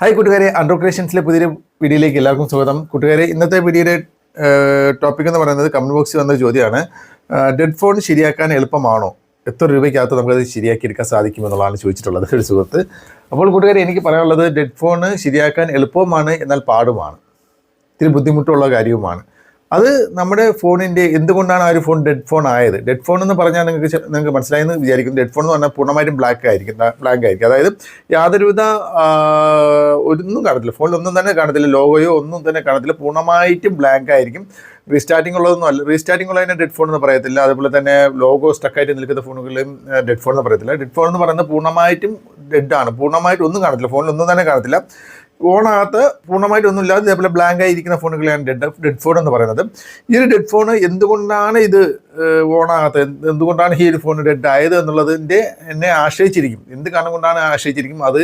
Hi കൂട്ടുകാരെ. അൺഡ്രോ ക്രിയേഷൻസിലെ പുതിയൊരു വീഡിയോയിലേക്ക് എല്ലാവർക്കും സ്വാഗതം. കൂട്ടുകാരെ ഇന്നത്തെ വീഡിയോയുടെ ടോപ്പിക് എന്ന് പറയുന്നത് കമന്റ് ബോക്സിൽ വന്ന ചോദ്യമാണ്. ഡെഡ് ഫോൺ ശരിയാക്കാൻ എളുപ്പമാണോ? എത്ര രൂപയ്ക്കകത്ത് നമുക്കത് ശരിയാക്കിയെടുക്കാൻ സാധിക്കുമെന്നുള്ളതാണ് ചോദിച്ചിട്ടുള്ളത് ഒരു സുഹൃത്ത്. അപ്പോൾ കൂട്ടുകാരെ എനിക്ക് പറയാനുള്ളത് ഡെഡ് ഫോൺ ശരിയാക്കാൻ എളുപ്പമാണ് എന്നാൽ പാടുമാണ്. ഇത്തിരി ബുദ്ധിമുട്ടുള്ള കാര്യവുമാണ്. അത് നമ്മുടെ ഫോണിന്റെ എന്തുകൊണ്ടാണ് ആ ഒരു ഫോൺ ഡെഡ് ഫോൺ ആയത്? ഡെഡ് ഫോൺ എന്ന് പറഞ്ഞാൽ നിങ്ങൾക്ക് നിങ്ങൾക്ക് മനസ്സിലായെന്ന് വിചാരിക്കുന്നു. ഡെഡ് ഫോൺ എന്ന് പറഞ്ഞാൽ പൂർണമായിട്ടും ബ്ലാക്ക് ആയിരിക്കും. ബ്ലാങ്ക് ആയിരിക്കും. അതായത് യാതൊരുവിധ ഒന്നും കാണത്തില്ല. ഫോണിലൊന്നും തന്നെ കാണത്തില്ല. ലോഗോയോ ഒന്നും തന്നെ കാണത്തില്ല. പൂർണമായിട്ടും ബ്ലാങ്ക് ആയിരിക്കും. റീസ്റ്റാർട്ടിംഗ് ഉള്ളതൊന്നും അല്ല. റീസ്റ്റാർട്ടിംഗ് ഉള്ളതിനെ ഡെഡ് ഫോൺ എന്ന് പറയത്തില്ല. അതുപോലെ തന്നെ ലോഗോ സ്റ്റക്കായിട്ട് നിൽക്കുന്ന ഫോണുകളിലും ഡെഡ് ഫോൺ എന്ന് പറയത്തില്ല. ഡെഡ് ഫോൺ എന്ന് പറയുന്നത് പൂർണമായിട്ടും ഡെഡ് ആണ്. പൂർണമായിട്ടും ഒന്നും കാണത്തില്ല. ഫോണിൽ ഒന്നും തന്നെ കാണത്തില്ല. ഫോണകത്ത് പൂർണമായിട്ട് ഒന്നും ഇല്ലാതെ ഇതേപോലെ ബ്ലാങ്ക് ആയിരിക്കുന്ന ഫോണുകളാണ് ഡെഡ് ഡെഡ് ഫോൺ എന്ന് പറയുന്നത്. ഈ ഒരു ഡെഡ് ഫോൺ എന്തുകൊണ്ടാണ് ഇത് ഓണാകാത്തത് എന്ത് എന്തുകൊണ്ടാണ് ഈ ഒരു ഫോൺ ഡെഡ് ആയത് എന്നുള്ളതിന്റെ എന്നെ ആശ്രയിച്ചിരിക്കും. എന്ത് കാരണം കൊണ്ടാണ് ആശ്രയിച്ചിരിക്കും? അത്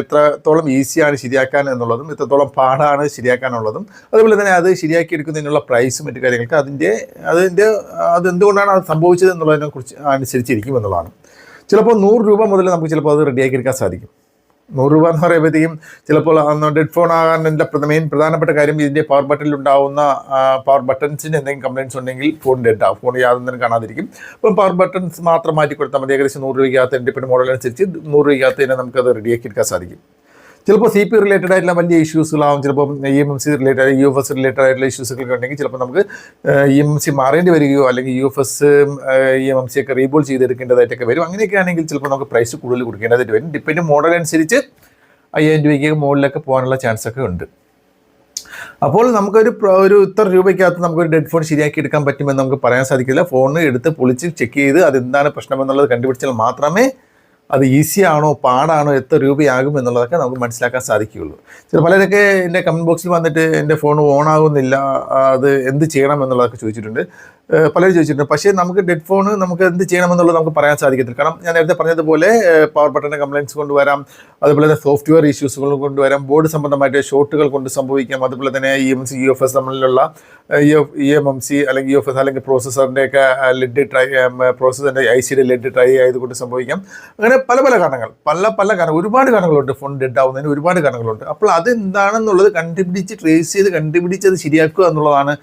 എത്രത്തോളം ഈസിയാണ് ശരിയാക്കാൻ എന്നുള്ളതും എത്രത്തോളം പാടാണ് ശരിയാക്കാനുള്ളതും അതുപോലെ തന്നെ അത് ശരിയാക്കി എടുക്കുന്നതിനുള്ള പ്രൈസും മറ്റു കാര്യങ്ങൾക്ക് അതിന്റെ അതിന്റെ അതെന്തുകൊണ്ടാണ് അത് സംഭവിച്ചത് എന്നുള്ളതിനെ കുറിച്ച് അനുസരിച്ചിരിക്കും എന്നുള്ളതാണ്. ചിലപ്പോൾ നൂറ് രൂപ മുതൽ നമുക്ക് ചിലപ്പോൾ അത് റെഡിയാക്കി എടുക്കാൻ സാധിക്കും. നൂറ് രൂപ എന്ന് പറയുമ്പോഴത്തേക്കും ചിലപ്പോൾ ഡെഡ് ഫോൺ ആകാനുള്ള മെയിൻ പ്രധാനപ്പെട്ട കാര്യം ഇതിന്റെ പവർ ബട്ടണിൽ ഉണ്ടാവുന്ന പവർ ബട്ടൺസിന് എന്തെങ്കിലും കംപ്ലയിൻസ് ഉണ്ടെങ്കിൽ ഫോൺ ഡെഡ് ആവും. ഫോൺ യാതൊന്നും കാണാതിരിക്കും. അപ്പം പവർ ബട്ടൺസ് മാത്രം മാറ്റി കൊടുത്താൽ മതി. ഏകദേശം നൂറ് രൂപയ്ക്കകത്ത് ഡിപ്പെൻഡ് മോഡൽ അനുസരിച്ച് നൂറ് രൂപയ്ക്കകത്ത് തന്നെ നമുക്കത് റെഡിയാക്കി എടുക്കാൻ സാധിക്കും. ചിലപ്പോൾ സി പി റിലേറ്റഡ് ആയിട്ടുള്ള വലിയ ഇഷ്യൂസുകളാവും ചിലപ്പോൾ E M M C related U F S related ആയിട്ടുള്ള ഇഷ്യൂസുകളൊക്കെ ഉണ്ടെങ്കിൽ ചിലപ്പോൾ നമുക്ക് ഇ എം സി മാറേണ്ടി വരികയോ അല്ലെങ്കിൽ U F S E M M C ഒക്കെ റീബോൾ ചെയ്തെടുക്കേണ്ടതായിട്ടൊക്കെ വരും. അങ്ങനെയൊക്കെ ആണെങ്കിൽ ചിലപ്പോൾ നമുക്ക് പ്രൈസ് കൂടുതൽ കൊടുക്കേണ്ടതായിട്ട് വരും. ഡിപ്പെൻഡ് മോഡൽ അനുസരിച്ച് അയ്യായിരം രൂപയ്ക്ക് മുകളിലൊക്കെ പോകാനുള്ള ചാൻസ് ഒക്കെ ഉണ്ട്. അപ്പോൾ നമുക്കൊരു ഒരു ഇത്ര രൂപയ്ക്കകത്ത് നമുക്കൊരു ഡെഡ് ഫോൺ ശരിയാക്കി എടുക്കാൻ പറ്റുമെന്ന് നമുക്ക് പറയാൻ സാധിക്കില്ല. ഫോൺ എടുത്ത് പൊളിച്ച് ചെക്ക് ചെയ്ത് അതെന്താണ് പ്രശ്നമെന്നുള്ളത് കണ്ടുപിടിച്ചാൽ മാത്രമേ അത് ഈസിയാണോ പാടാണോ എത്ര രൂപയാകും എന്നുള്ളതൊക്കെ നമുക്ക് മനസ്സിലാക്കാൻ സാധിക്കുകയുള്ളൂ. ചില പലരൊക്കെ എന്റെ കമന്റ് ബോക്സിൽ വന്നിട്ട് എന്റെ ഫോൺ ഓൺ ആകുന്നില്ല അത് എന്ത് ചെയ്യണം എന്നുള്ളതൊക്കെ ചോദിച്ചിട്ടുണ്ട്. പലരും ചോദിച്ചിട്ടുണ്ട്. പക്ഷേ നമുക്ക് ഡെഡ് ഫോൺ നമുക്ക് എന്ത് ചെയ്യണമെന്നുള്ളത് നമുക്ക് പറയാൻ സാധിക്കത്തില്ല. കാരണം ഞാൻ നേരത്തെ പറഞ്ഞതുപോലെ പവർ ബട്ടന്റെ കംപ്ലയിൻസ് കൊണ്ടുവരാം അതുപോലെ തന്നെ സോഫ്റ്റ്വെയർ ഇഷ്യൂസുകൾ കൊണ്ടുവരാം ബോർഡ് സംബന്ധമായിട്ട് ഷോർട്ടുകൾ കൊണ്ട് സംഭവിക്കാം അതുപോലെ തന്നെ E M C U F S തമ്മിലുള്ള ഇ എം എം സി അല്ലെങ്കിൽ യു എഫ് എസ് അല്ലെങ്കിൽ പ്രോസസ്സറിന്റെയൊക്കെ ലെഡ് ട്രൈ പ്രോസസ്സറിന്റെ ഐ സിയുടെ ലെഡ് ട്രൈ ആയതുകൊണ്ട് സംഭവിക്കാം. അങ്ങനെ പല പല കാരണങ്ങൾ പല പല കാരണം ഒരുപാട് കാരണങ്ങളുണ്ട് ഫോൺ ഡെഡ് ആവുന്നതിന് ഒരുപാട് കാരണങ്ങളുണ്ട്. അപ്പോൾ അതെന്താണെന്നുള്ളത് കണ്ടുപിടിച്ച് ട്രേസ് ചെയ്ത് കണ്ടുപിടിച്ച് അത് ശരിയാക്കുക എന്നുള്ളതാണ്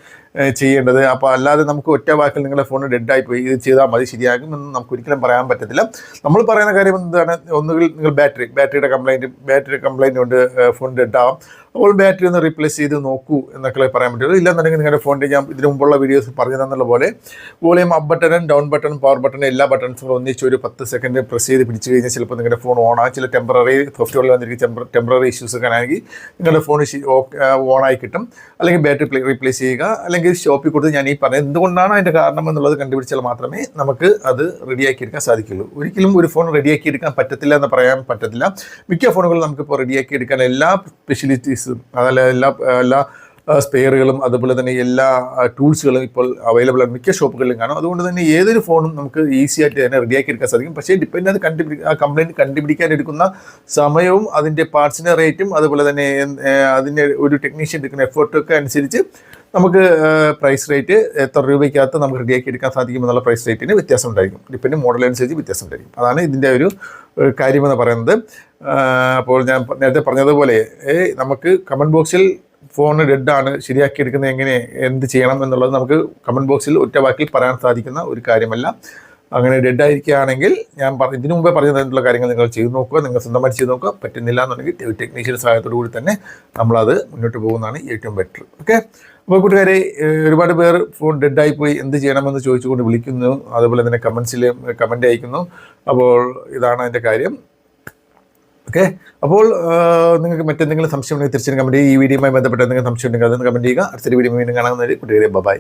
ചെയ്യേണ്ടത്. അപ്പോൾ അല്ലാതെ നമുക്ക് ഒറ്റ വാക്കിൽ നിങ്ങളുടെ ഫോൺ ഡെഡായി പോയി. ഇത് ചെയ്താൽ മതി ശരിയാകും എന്ന് നമുക്ക് ഒരിക്കലും പറയാൻ പറ്റത്തില്ല. നമ്മൾ പറയുന്ന കാര്യം എന്താണ്? ഒന്നുകിൽ നിങ്ങൾ ബാറ്ററി ബാറ്ററിയുടെ കംപ്ലൈന്റ് ബാറ്ററി കംപ്ലൈന്റ് കൊണ്ട് ഫോൺ ഡെഡ് ആവാം അപ്പോൾ ബാറ്ററി ഒന്ന് റീപ്ലേസ് ചെയ്ത് നോക്കൂ എന്നൊക്കെ പറയാൻ പറ്റുള്ളൂ. ഇല്ലെന്നുണ്ടെങ്കിൽ നിങ്ങളുടെ ഫോണിന്റെ ഞാൻ ഇതിനു മുമ്പുള്ള വീഡിയോസ് പറഞ്ഞു തന്നുള്ള പോലെ വോളിയം അപ്പ് ബട്ടണും ഡൗൺ ബട്ടണും പവർ ബട്ടണും എല്ലാ ബട്ടൺസും ഒന്നിച്ച് ഒരു പത്ത് സെക്കൻഡ് പ്രസ് ചെയ്ത് പിടിച്ചു കഴിഞ്ഞാൽ ചിലപ്പോൾ നിങ്ങളുടെ ഫോൺ ഓൺ ആകും ചില ടെമ്പററി സോഫ്റ്റ്വെയറിൽ വന്നിരിക്കുന്ന ടെമ്പററി ഇഷ്യൂസ് ഒക്കെ ആണെങ്കിൽ നിങ്ങളുടെ ഫോൺ ഓൺ ആയി കിട്ടും. അല്ലെങ്കിൽ ബാറ്ററി റീപ്ലേസ് ചെയ്യുക. അല്ലെങ്കിൽ ഷോപ്പിൽ കൊടുത്ത് ഞാൻ ഈ പറഞ്ഞത് എന്തുകൊണ്ടാണ് അതിന്റെ കാരണം എന്നുള്ളത് കണ്ടുപിടിച്ചാൽ മാത്രമേ നമുക്ക് അത് റെഡിയാക്കി എടുക്കാൻ സാധിക്കുള്ളൂ. ഒരിക്കലും ഒരു ഫോൺ റെഡിയാക്കി എടുക്കാൻ പറ്റത്തില്ല എന്ന് പറയാൻ പറ്റത്തില്ല. മിക്ക ഫോണുകളും നമുക്കിപ്പോൾ റെഡിയാക്കി എടുക്കാൻ എല്ലാ ഫെസിലിറ്റീസും അതല്ല എല്ലാ എല്ലാ സ്പെയറുകളും അതുപോലെ തന്നെ എല്ലാ ടൂൾസുകളും ഇപ്പോൾ അവൈലബിൾ ആണ്. മിക്ക ഷോപ്പുകളിലും കാണും. അതുകൊണ്ട് തന്നെ ഏതൊരു ഫോണും നമുക്ക് ഈസി ആയിട്ട് തന്നെ റെഡിയാക്കി എടുക്കാൻ സാധിക്കും. പക്ഷേ ഡിപ്പെൻഡ് അത് കണ്ടുപിടി ആ കംപ്ലൈന്റ് കണ്ടുപിടിക്കാൻ എടുക്കുന്ന സമയവും അതിന്റെ പാർട്സിന്റെ റേറ്റും അതുപോലെ തന്നെ അതിന്റെ ഒരു ടെക്നീഷ്യൻ എടുക്കുന്ന എഫേർട്ടൊക്കെ അനുസരിച്ച് നമുക്ക് പ്രൈസ് റേറ്റ് എത്ര രൂപയ്ക്കകത്ത് നമുക്ക് റെഡിയാക്കി എടുക്കാൻ സാധിക്കുമെന്നുള്ള പ്രൈസ് റേറ്റിന് വ്യത്യാസം ഉണ്ടായിരിക്കും. ഡിപ്പെൻഡ് മോഡൽ അനുസരിച്ച് വ്യത്യാസം ഉണ്ടായിരിക്കും. അതാണ് ഇതിന്റെ ഒരു കാര്യമെന്ന് പറയുന്നത്. അപ്പോൾ ഞാൻ നേരത്തെ പറഞ്ഞതുപോലെ നമുക്ക് കമന്റ് ബോക്സിൽ ഫോൺ ഡെഡാണ് ശരിയാക്കി എടുക്കുന്നത് എങ്ങനെ എന്ത് ചെയ്യണം എന്നുള്ളത് നമുക്ക് കമന്റ് ബോക്സിൽ ഒറ്റ വാക്കിൽ പറയാൻ സാധിക്കുന്ന ഒരു കാര്യമല്ല. അങ്ങനെ ഡെഡ് ആയിരിക്കുകയാണെങ്കിൽ ഞാൻ പറഞ്ഞ ഇതിനു മുമ്പേ പറഞ്ഞ കാര്യങ്ങൾ നിങ്ങൾ ചെയ്തു നോക്കുക. നിങ്ങൾ സ്വന്തമായി ചെയ്തു നോക്കുക. പറ്റുന്നില്ല എന്നുണ്ടെങ്കിൽ ടെക്നീഷ്യൻ സഹായത്തോടു കൂടി തന്നെ നമ്മളത് മുന്നോട്ട് പോകുന്നതാണ് ഏറ്റവും ബെറ്റർ ഓക്കെ അപ്പോൾ കൂട്ടുകാരെ ഒരുപാട് പേർ ഫോൺ ഡെഡായി പോയി എന്ത് ചെയ്യണമെന്ന് ചോദിച്ചുകൊണ്ട് വിളിക്കുന്നു. അതുപോലെ തന്നെ കമൻസിൽ കമന്റ് അയക്കുന്നു. അപ്പോൾ ഇതാണ് അതിന്റെ കാര്യം. ഓക്കെ? അപ്പോൾ നിങ്ങൾക്ക് മറ്റെന്തെങ്കിലും സംശയം ഉണ്ടെങ്കിൽ തീർച്ചയായും കമന്റ് ചെയ്യുക. ഈ വീഡിയോയുമായി ബന്ധപ്പെട്ട എന്തെങ്കിലും സംശയം ഉണ്ടെങ്കിൽ അതൊന്ന് കമന്റ് ചെയ്യുക. അടുത്തൊരു വീഡിയോ വീണ്ടും കാണാവുന്നവരെ കുട്ടികളെ ബൈ.